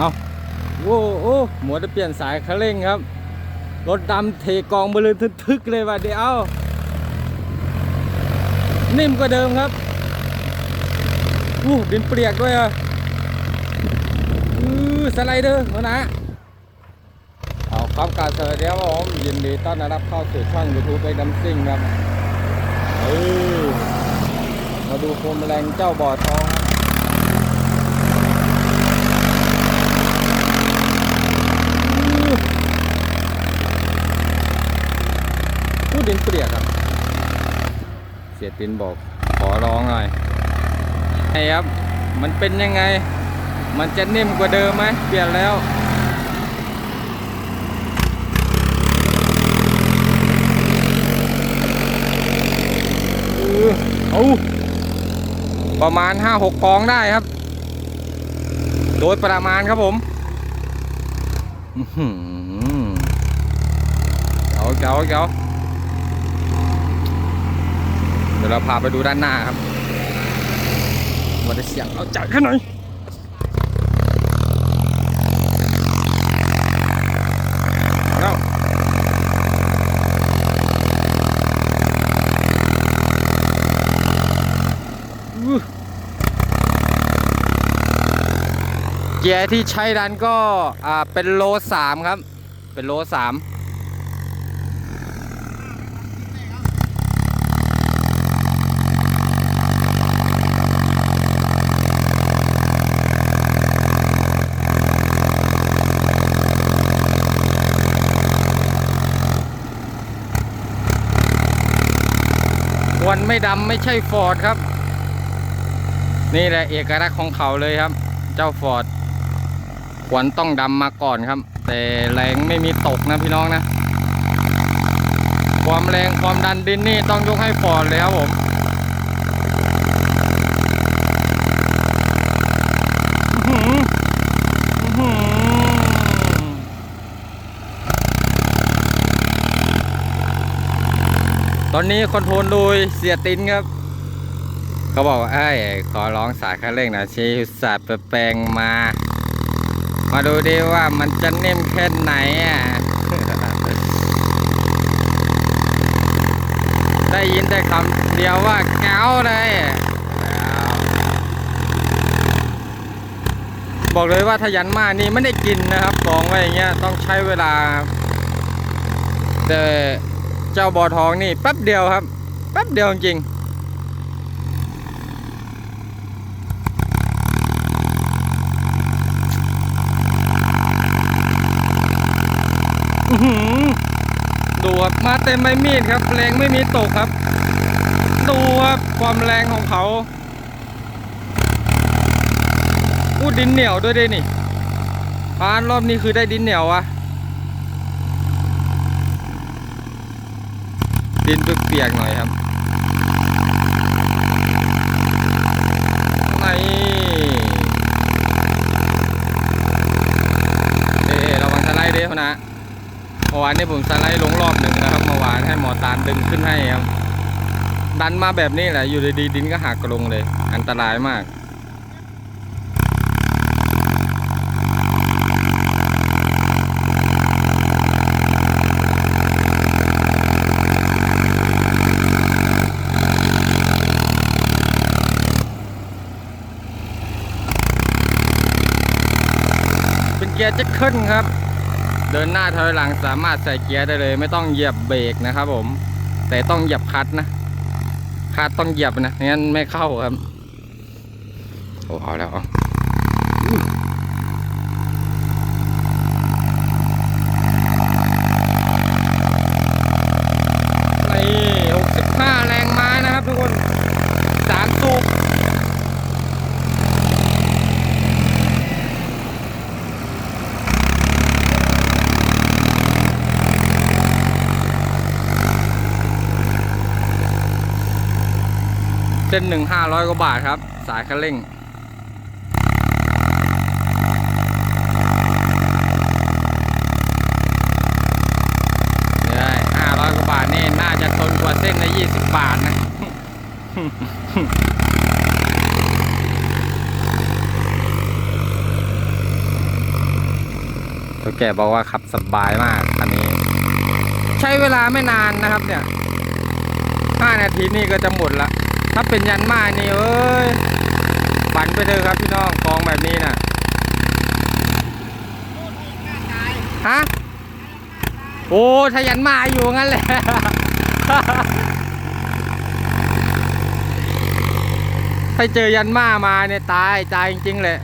เอาโว้โอ้หมวจะเปลี่ยนสายคันเร่งครับ รถดำเทกองบลืนทึกๆเลยว่ะเดี๋ยวนิ่มกว่าเดิมครับอู้ดินเปียกด้วยอะอือสไลเดอร์มานะเอาครับการสวัสดีครับผมยินดีต้อนรับเข้าสู่ช่อง YouTube ไปดัมซิ่งครับเออมาดูโคมแมลงเจ้าบ่อทองครับพูดดินเปรียกครับ เสียตินบอกขอร้องหน่อยไอ้ครับ มันเป็นยังไง มันจะนิ่มกว่าเดิมไหมเปลี่ยนแล้วเอาประมาณห้าหกกองได้ครับ โดยประมาณครับผมอือหือเจ๋วเจ๋วเจ๋ว เดี๋ยวเราพาไปดูด้านหน้าครับว่าจะเสียงเอาจัดแค่ไหนเอาแล้วอื้อเกียร์ที่ใช้ดันก็ อ่า เป็นโลสามครับ เป็นโลสาม ควันไม่ดำไม่ใช่ฟอร์ดครับ นี่แหละเอกลักษณ์ของเขาเลยครับ เจ้าฟอร์ดควันต้องดำมาก่อนครับ แต่แรงไม่มีตกนะพี่น้องนะ ความแรงความดันดินนี่ต้องยกให้ฟอร์ดเลยครับผมอื้อหืออื้อหือ ตอนนี้คอนโทรลโดยเสียตินครับ เขาบอกว่าไอ้ขอร้องสายคันเร่งหน่อยชีศาสตร์แปลงมา มาดูดิว่ามันจะเนิ่มแค่ไหนอะได้ยินแต่คำเดียวว่าเก้าเลยบอกเลยว่าถ้ายันมานี่ไม่ได้กินนะครับกองไว้อย่างเงี้ยต้องใช้เวลาครับแต่ เจ้าบ่อทองนี่แป๊บเดียวครับ แป๊บเดียวจริงหือดูครับมาเต็มใบมีดครับแรงไม่มีตกครับ ดูครับความแรงของเขาอู้ดินเหนียวด้วยดินี่พานรอบนี้คือได้ดินเหนียวอะ ดินเปียกๆหน่อยครับนี่เอ๊ะระวังสไลด์เด้อนะเมื่อวานนี้ผมสไลด์ลงรอบหนึ่งนะครับเมื่อวานให้หมอตาลดึงขึ้นให้ครับ ดันมาแบบนี้แหละ อยู่ดีๆดินก็หักลงเลย อันตรายมาก กียร์จะขึ้นครับ เดินหน้าถอยหลังสามารถใส่เกียร์ได้เลย ไม่ต้องเหยียบเบรกนะครับ ผม แต่ต้องเหยียบคลัตช์นะคลัตช์ต้องเหยียบนะงั้นไม่เข้าครับโอ้เอาแล้วเอานี่65 แรงม้านะครับทุกคนสามสูบ เส้นหนึ่งห้าร้อยกว่าบาทครับ สายคันเร่งได้ห้าร้อยกว่าบาทนี่น่าจะทนกว่าเส้นละยี่สิบบาทนะอแกบอกว่าขับสบายมากคันนี้ ใช้เวลาไม่นานนะครับเนี่ยห้านาทีนี่ก็จะหมดละ ถ้าเป็นยันมานี่เอ้ยฝันไปเถอะครับพี่น้องกองแบบนี้น่ะฮะโอ้ถ้ายันมาอยู่งั้นแหละถ้าเจอยันมามาเนี่ยตายตายจริงๆเลย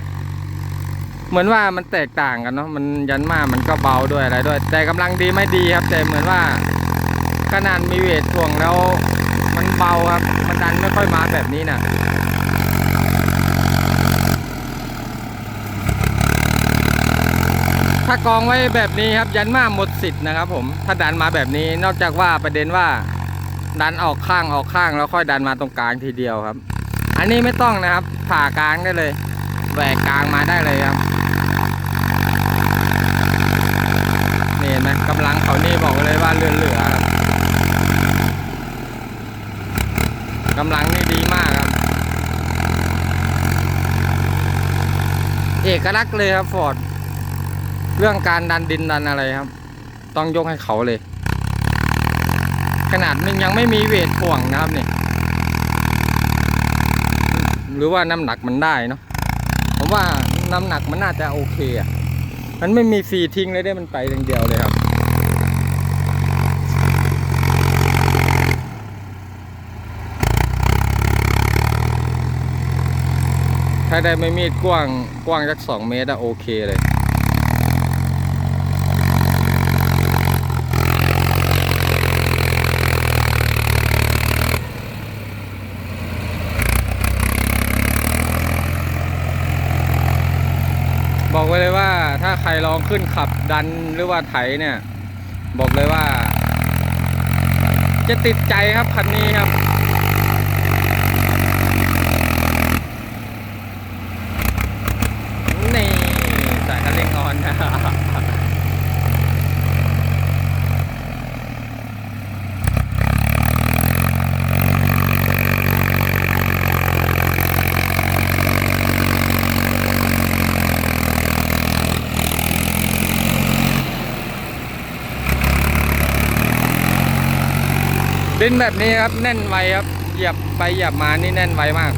เหมือนว่ามันแตกต่างกันเนาะมันยันมามันก็เบาด้วยอะไรด้วย แต่กำลังดีไม่ดีครับ แต่เหมือนว่าขนาดมีเวทถ่วงแล้ว มันเบาครับ มันดันไม่ค่อยมาแบบนี้น่ะถ้ากองไว้แบบนี้ครับยันมาหมดสิทธิ์นะครับผมถ้าดันมาแบบนี้นอกจากว่าประเด็นว่า ดันออกข้างออกข้างแล้วค่อยดันมาตรงกลางทีเดียวครับ อันนี้ไม่ต้องนะครับ ผ่ากลางได้เลยแหวกกลางมาได้เลยครับนี่เห็นไหมกำลังเขานี่บอกเลยว่าเรือนเหลือครับ กำลังนี่ดีมากครับ เอกลักษณ์เลยครับฟอร์ดเรื่องการดันดินดันอะไรครับ ต้องยกให้เขาเลย ขนาดนึงยังไม่มีเวทถ่วงนะครับนี่หรือว่าน้ำหนักมันได้เนาะผมว่าน้ำหนักมันน่าจะโอเคอะมันไม่มีฟรีทิ้งเลยได้มันไปอย่างเดียวเลยครับ ถ้าได้ไม่มีดกว้างกว้างสักสองเมตรอะโอเคเลยบอกไว้เลยว่าถ้าใครลองขึ้นขับดันหรือว่าไถเนี่ย บอกเลยว่า จะติดใจครับคันนี้ครับ นี่สายคันเร่งออนนะ ดินแบบนี้ครับแน่นไวครับ เหยียบไปเหยียบมานี่แน่นไวมาก